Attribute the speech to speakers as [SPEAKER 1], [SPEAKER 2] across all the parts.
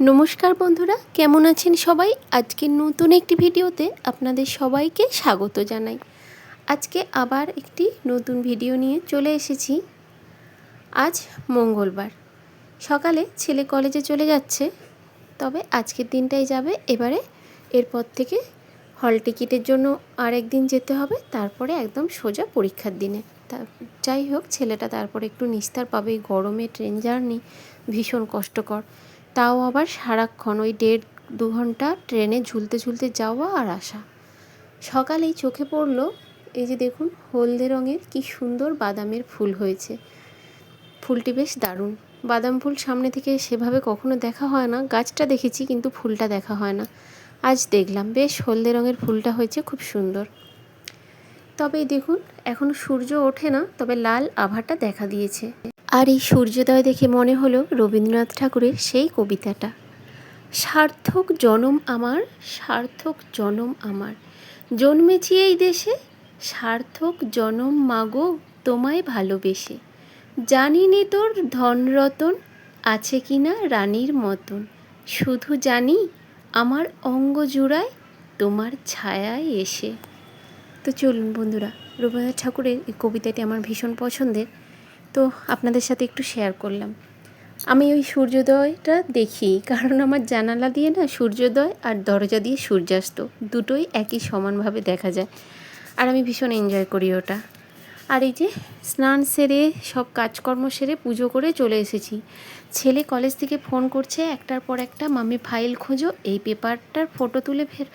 [SPEAKER 1] নমস্কার বন্ধুরা, কেমন আছেন সবাই? আজকে নতুন একটি ভিডিওতে আপনাদের সবাইকে স্বাগত জানাই। আজকে আবার একটি নতুন ভিডিও নিয়ে চলে এসেছি। আজ মঙ্গলবার। সকালে ছেলে কলেজে চলে যাচ্ছে, তবে আজকের দিনটাই যাবে। এবারে এরপর থেকে হল টিকিটের জন্য আর একদিন যেতে হবে, তারপরে একদম সোজা পরীক্ষার দিনে। তা যাই হোক, ছেলেটা তারপরে একটু নিস্তার পাবে। গরমে ট্রেন জার্নি ভীষণ কষ্টকর। তাও আবার সারাক্ষণ ওই দেড় দু ঘণ্টা ট্রেনে ঝুলতে ঝুলতে যাওয়া আর আসা। সকালেই চোখে পড়ল, এই যে দেখুন, হলদে রঙের কি সুন্দর বাদামের ফুল হয়েছে। ফুলটি বেশ দারুণ। বাদাম ফুল সামনে থেকে সেভাবে কখনো দেখা হয় না। গাছটা দেখেছি, কিন্তু ফুলটা দেখা হয় না। আজ দেখলাম, বেশ হলদে রঙের ফুলটা হয়েছে, খুব সুন্দর। তবে দেখুন এখনও সূর্য ওঠে না, তবে লাল আভাটা দেখা দিয়েছে। আর এই সূর্যোদয় দেখে মনে হলো রবীন্দ্রনাথ ঠাকুরের সেই কবিতাটা। সার্থক জনম আমার, সার্থক জনম আমার। জন্মেছি এই দেশে, সার্থক জনম মাগো তোমায় ভালোবেসে। জানি নে তোর ধনরতন, আছে কি না রানীর মতন। শুধু জানি আমার অঙ্গ জুড়ায় তোমার ছায়ায় এসে। তো চলুন বন্ধুরা, রবীন্দ্রনাথ ঠাকুরের এই কবিতাটি আমার ভীষণ পছন্দের। তো আপনাদের সাথে একটু শেয়ার করলাম। আমি ওই সূর্যোদয়টা দেখি, কারণ আমার জানালা দিয়ে না সূর্যোদয় আর দরজা দিয়ে সূর্যাস্ত দুটোই একই সমানভাবে দেখা যায়। আর আমি ভীষণ এনজয় করি ওটা। আর এই যে স্নান সেরে, সব কাজকর্ম সেরে পুজো করে চলে এসেছি। ছেলে কলেজ থেকে ফোন করছে, একটার পর একটা মামি ফাইল খোঁজো, এই পেপারটার ফটো তুলে ফের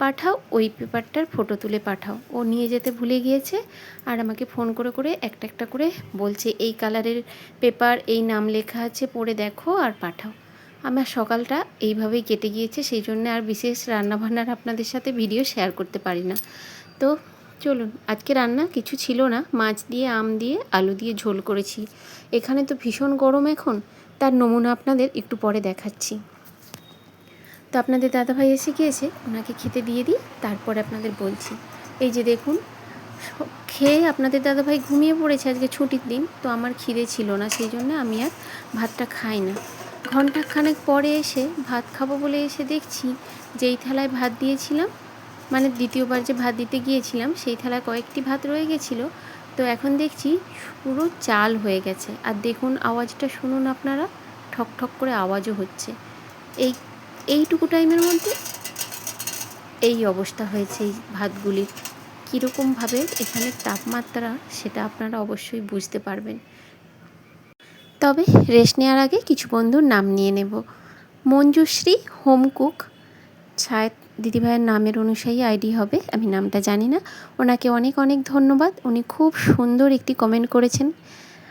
[SPEAKER 1] পাঠাও, ওই পেপারটার ফটো তুলে পাঠাও। ও নিয়ে যেতে ভুলে গিয়েছে আর আমাকে ফোন করে করে, একটা একটা করে বলছে, এই কালারের পেপার এই নাম লেখা আছে, পড়ে দেখো আর পাঠাও। আমার সকালটা এইভাবেই কেটে গিয়েছে, সেই জন্য আর বিশেষ রান্নাবান্নার আপনাদের সাথে ভিডিও শেয়ার করতে পারি না। তো চলুন, আজকে রান্না কিছু ছিল না, মাছ দিয়ে, আম দিয়ে, আলু দিয়ে ঝোল করেছি। এখানে তো ভীষণ গরম এখন। তার নমুনা আপনাদের একটু পরে দেখাচ্ছি। তো আপনাদের দাদাভাই এসে গিয়েছে, ওনাকে খেতে দিয়ে দিই, তারপরে আপনাদের বলছি। এই যে দেখুন খেয়ে আপনাদের দাদাভাই ঘুমিয়ে পড়েছে আজকে ছুটির দিন, তো আমার খিদে ছিল না, সেই জন্য আমি আর ভাতটা খাই না। ঘন্টাখানেক পরে এসে ভাত খাব বলে এসে দেখছি যেই থালায় ভাত দিয়েছিলাম মানে দ্বিতীয়বার যে ভাত দিতে গিয়েছিলাম, সেই থালায় কয়েকটি ভাত রয়ে গেছিল তো এখন দেখছি পুরো চাল হয়ে গেছে। আর দেখুন আওয়াজটা শুনুন আপনারা, ঠক ঠক করে আওয়াজও হচ্ছে। এই, এইটুকু টাইমের মধ্যে এই অবস্থা হয়েছে এই ভাতগুলির কীরকমভাবে এখানে তাপমাত্রা সেটা আপনারা অবশ্যই বুঝতে পারবেন। তবে রেস্ট নেওয়ার আগে কিছু বন্ধুর নাম নিয়ে নেব। মঞ্জুশ্রী হোম কুক ছায়াত দিদিভাইয়ের নামের অনুযায়ী আইডি হবে, আমি নামটা জানি না। ওনাকে অনেক অনেক ধন্যবাদ। উনি খুব সুন্দর একটি কমেন্ট করেছেন।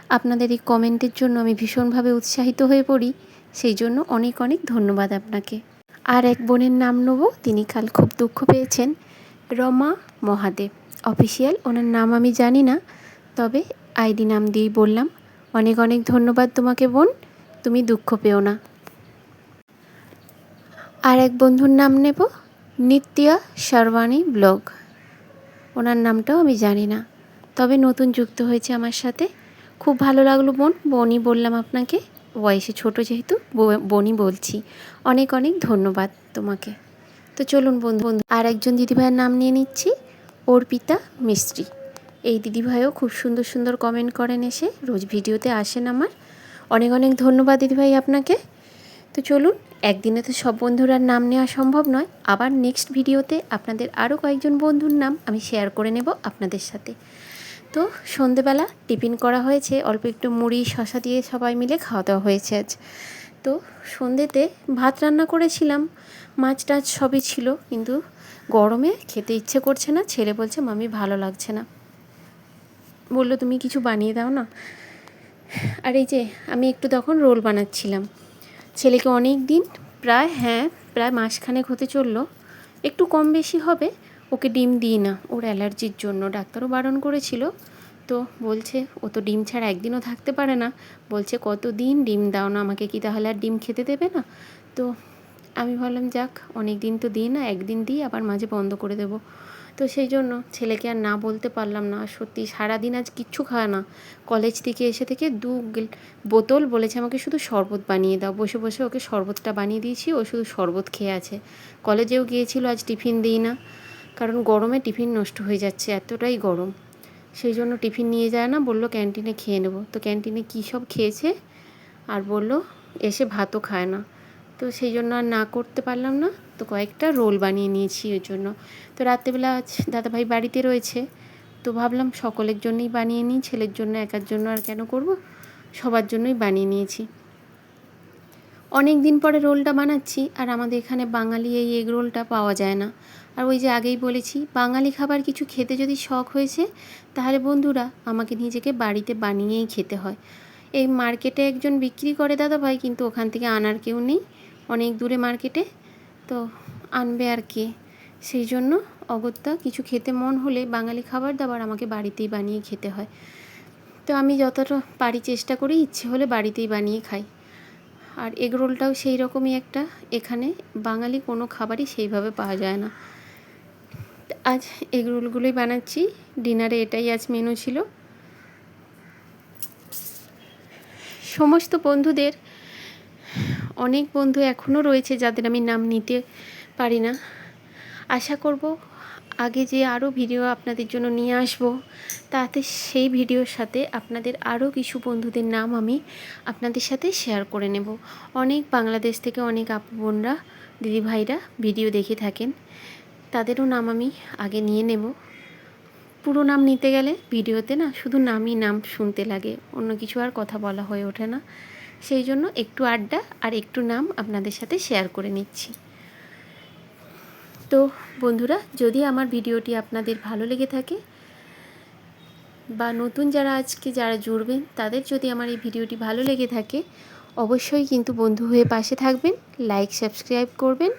[SPEAKER 1] আপনাদের এই কমেন্টের জন্য আমি ভীষণভাবে উৎসাহিত হয়ে পড়ি। সেই জন্য অনেক অনেক ধন্যবাদ আপনাকে। আর এক বোনের নাম নেব, তিনি কাল খুব দুঃখ পেয়েছেন। রমা মহাদেব। অফিসিয়াল, ওনার নাম আমি জানি না, তবে আইডি নাম দিয়েই বললাম। অনেক অনেক ধন্যবাদ তোমাকে বোন, তুমি দুঃখ পেও না। আর এক বন্ধুর নাম নেব নিত্যা শর্বাণী ব্লগ। ওনার নামটাও আমি জানি না। তবে নতুন যুক্ত হয়েছে আমার সাথে। খুব ভালো লাগল বোন। বনি বললাম আপনাকে। বয়সে ছোট যেহেতু, ব- বোনই বলছি। অনেক অনেক ধন্যবাদ তোমাকে। তো চলুন বন্ধু বন্ধু, আর একজন দিদিভাইয়ের নাম নিয়ে নিচ্ছি। অর্পিতা মিস্ত্রি। এই দিদিভাইও খুব সুন্দর সুন্দর কমেন্ট করেন এসে। রোজ ভিডিওতে আসেন আমার। অনেক অনেক ধন্যবাদ দিদিভাই আপনাকে। তো চলুন একদিনে তো সব বন্ধুর আর নাম নেওয়া সম্ভব নয়। আবার নেক্সট ভিডিওতে আপনাদের আরও কয়েকজন বন্ধুর নাম আমি শেয়ার করে নেব আপনাদের সাথে। তো সন্ধেবেলা টিফিন করা হয়েছে, অল্প একটু মুড়ি শশা দিয়ে সবাই মিলে খাওয়া দাওয়া হয়েছে আজ। তো সন্ধেতে ভাত রান্না করেছিলাম, মাছ টাছ সবই ছিল, কিন্তু গরমে খেতে ইচ্ছে করছে না, ছেলে বলছে মামি ভালো লাগছে না। বলল, তুমি কিছু বানিয়ে দাও না? আর এই যে আমি একটু তখন রোল বানাচ্ছিলাম। ছেলেকে অনেক দিন প্রায় হ্যাঁ প্রায় মাসখানেক হতে চলল। একটু কম বেশি হবে, ওকে ডিম দিই না। ওর অ্যালার্জির জন্য ডাক্তারও বারণ করেছিল। তো বলছে, ও তো ডিম ছাড়া একদিনও থাকতে পারে না। বলছে কত দিন ডিম দাও না, আমাকে কি তাহলে আর ডিম খেতে দেবে না? তো আমি ভাবলাম, যাক অনেক দিন তো দিই না, একদিন দিই, আবার মাঝে বন্ধ করে দেবো। তো সেই জন্য ছেলেকে আর না বলতে পারলাম না। সত্যি সারাদিন আজ কিচ্ছু খায় না। কলেজ থেকে এসে থেকে দু বোতল বলেছে আমাকে শুধু শরবত বানিয়ে দাও। বসে বসে ওকে শরবতটা বানিয়ে দিয়েছি, ও শুধু শরবত খেয়ে আছে। কলেজেও গিয়েছিল, আজ টিফিন দিই না। কারণ গরমে টিফিন নষ্ট হয়ে যাচ্ছে, এতটাই গরম। সেই জন্য টিফিন নিয়ে যায় না, বলল ক্যান্টিনে খেয়ে নেব। তো ক্যান্টিনে কী সব খেয়েছে? আর বলল, এসে ভাতও খায় না। তো সেই জন্য আর না করতে পারলাম না। তো কয়েকটা রোল বানিয়ে নিয়েছি ওই জন্য। তো রাত্রেবেলা আজ দাদাভাই বাড়িতে রয়েছে, তো ভাবলাম সকলের জন্যই বানিয়ে নিই, ছেলের জন্য, একার জন্য আর কেন করব? সবার জন্যই বানিয়ে নিয়েছি। অনেক দিন পরে রোলটা বানাচ্ছি, আর আমাদের এখানে বাঙালি এই এগ রোলটা পাওয়া যায় না। আর ওই যে আগেই বলেছি, বাঙালি খাবার কিছু খেতে যদি শখ হয়েছে, তাহলে বন্ধুরা, আমাকে নিজেকে বাড়িতে বানিয়েই খেতে হয়। এই মার্কেটে একজন বিক্রি করে দাদা ভাই কিন্তু ওখান থেকে আনার কেউ নেই। অনেক দূরে মার্কেটে তো আনবে আর কে। সেই জন্য অগত্যা কিছু খেতে মন হলে বাঙালি খাবার দাবার আমাকে বাড়িতেই বানিয়ে খেতে হয়। তো আমি যতটা পারি চেষ্টা করি, ইচ্ছে হলে বাড়িতেই বানিয়ে খাই। আর এগ রোলটাও সেই রকমই একটা, এখানে বাঙালি কোনো খাবারই সেইভাবে পাওয়া যায় না। আজ এগ রোলগুলোই বানাচ্ছি, ডিনারে এটাই আজ মেনু ছিল। সমস্ত বন্ধুদের অনেক বন্ধু এখনও রয়েছে যাদের আমি নাম নিতে পারি না। আশা করব আগে যে আরও ভিডিও আপনাদের জন্য নিয়ে আসব, তাতে সেই ভিডিওর সাথে আপনাদের আরও কিছু বন্ধুদের নাম আমি আপনাদের সাথে শেয়ার করে নেব। অনেক বাংলাদেশ থেকে অনেক আপু বোনরা দিদিভাইরা ভিডিও দেখে থাকেন, তাদেরও নাম আমি আগে নিয়ে নেব। পুরো নাম নিতে গেলে ভিডিওতে না শুধু নামই নাম শুনতে লাগে, অন্য কিছু আর কথা বলা হয়ে ওঠে না। সেই জন্য একটু আড্ডা আর একটু নাম আপনাদের সাথে শেয়ার করে নিচ্ছি। তো বন্ধুরা, যদি আমার ভিডিওটি আপনাদের ভালো লেগে থাকে বা নতুন যারা আজকে যারা জুড়বেন, তাদের যদি আমার এই ভিডিওটি ভালো লেগে থাকে, অবশ্যই কিন্তু বন্ধু হয়ে পাশে থাকবেন, লাইক, সাবস্ক্রাইব করবেন।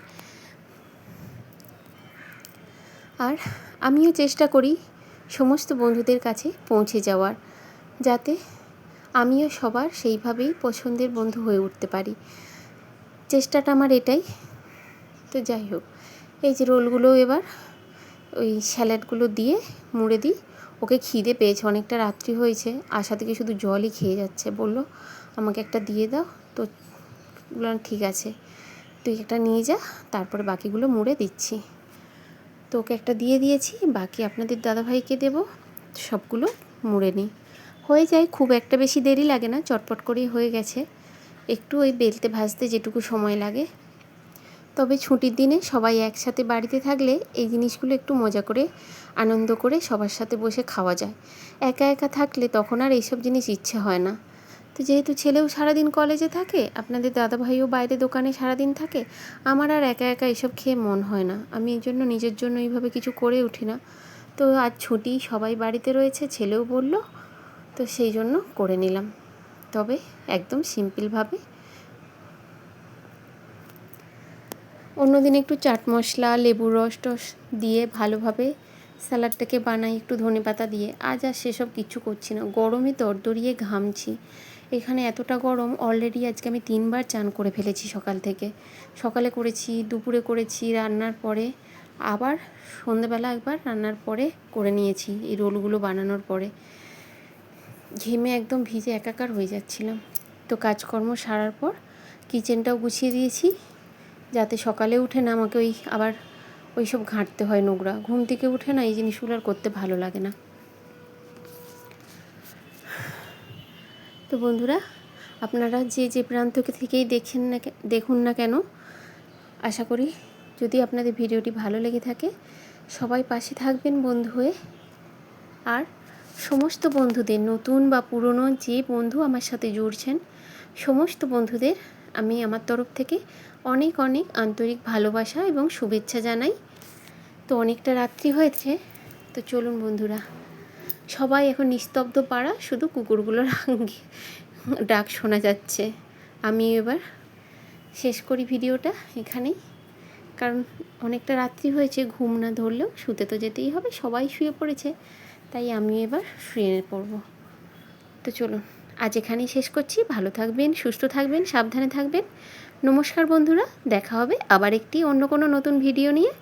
[SPEAKER 1] আর আমিও চেষ্টা করি সমস্ত বন্ধুদের কাছে পৌঁছে যাওয়ার, যাতে আমিও সবার সেইভাবেই পছন্দের বন্ধু হয়ে উঠতে পারি। চেষ্টাটা আমার এটাই। তো যাই হোক, এই যে রোলগুলো এবার, ওই স্যালাডগুলো দিয়ে মুড়ে দিই। ওকে খিদে পেয়েছে, অনেকটা রাত্রি হয়েছে। আশা থেকে শুধু জলই খেয়ে যাচ্ছে। বলল, আমাকে একটা দিয়ে দাও। তো বললাম, ঠিক আছে। তুই একটা নিয়ে যা, তারপরে বাকিগুলো মুড়ে দিচ্ছি। তো ওকে একটা দিয়ে দিয়েছি। বাকি আপনাদের দাদাভাইকে দেবো। সবগুলো মুড়ে নিই। হয়ে যায়, খুব একটা বেশি দেরি লাগে না, চটপট করেই হয়ে গেছে। একটু ওই বেলতে ভাজতে যেটুকু সময় লাগে। তবে ছুটির দিনে সবাই একসাথে বাড়িতে থাকলে এই জিনিসগুলো একটু মজা করে, আনন্দ করে সবার সাথে বসে খাওয়া যায়। একা একা থাকলে তখন আর এইসব জিনিস ইচ্ছে হয় না। তো যেহেতু ছেলেও সারাদিন কলেজে থাকে, আপনাদের দাদাভাইও বাইরে দোকানে সারাদিন থাকে, আমার আর একা একা এসব খেয়ে মন হয় না। আমি এই জন্য নিজের জন্য এইভাবে কিছু করে উঠি না। তো আজ ছুটি, সবাই বাড়িতে রয়েছে, ছেলেও বলল তো সেই জন্য করে নিলাম। তবে একদম সিম্পলভাবে। অন্যদিন একটু চাট মশলা, লেবুর রস টস দিয়ে ভালোভাবে স্যালাডটাকে বানাই, একটু ধনে পাতা দিয়ে। আজ আর সেসব কিছু করছি না। গরমে দরদরিয়ে ঘামছি। এখানে এতটা গরম অলরেডি আজকে আমি তিনবার চান করে ফেলেছি সকাল থেকে। সকালে করেছি, দুপুরে করেছি, রান্নার পরে আবার সন্ধেবেলা একবার রান্নার পরে করে নিয়েছি এই রোলগুলো বানানোর পরে। ঘেমে একদম ভিজে একাকার হয়ে যাচ্ছিলাম। তো কাজকর্ম সারার পর কিচেনটাও গুছিয়ে দিয়েছি, যাতে সকালে উঠে না আমাকে ওই আবার ওই সব ঘাঁটতে হয় নোংরা। ঘুম থেকে উঠে না এই জিনিসগুলো আর করতে ভালো লাগে না। তো বন্ধুরা, আপনারা যে যে প্রান্ত থেকেই দেখেন না দেখুন না কেন, আশা করি যদি আপনাদের ভিডিওটি ভালো লেগে থাকে, সবাই পাশে থাকবেন বন্ধু হয়ে। আর সমস্ত বন্ধুদের, নতুন বা পুরনো যে বন্ধু আমার সাথে জুড়ছেন, সমস্ত বন্ধুদের আমি আমার তরফ থেকে অনেক অনেক আন্তরিক ভালোবাসা এবং শুভেচ্ছা জানাই। তো অনেকটা রাত্রি হয়েছে, তো চলুন বন্ধুরা। সবাই এখন নিস্তব্ধ পাড়া, শুধু কুকুরগুলোর ডাক শোনা যাচ্ছে। আমি এবার শেষ করি ভিডিওটা এখানেই। কারণ অনেকটা রাত্রি হয়েছে, ঘুম না ধরলেও শুতে তো যেতেই হবে, সবাই শুয়ে পড়েছে। তাই আমি এবার শুয়ে পড়ব। তো চলুন, আজ এখানেই শেষ করছি। ভালো থাকবেন, সুস্থ থাকবেন, সাবধানে থাকবেন। নমস্কার বন্ধুরা, দেখা হবে আবার একটি অন্য কোনো নতুন ভিডিও নিয়ে।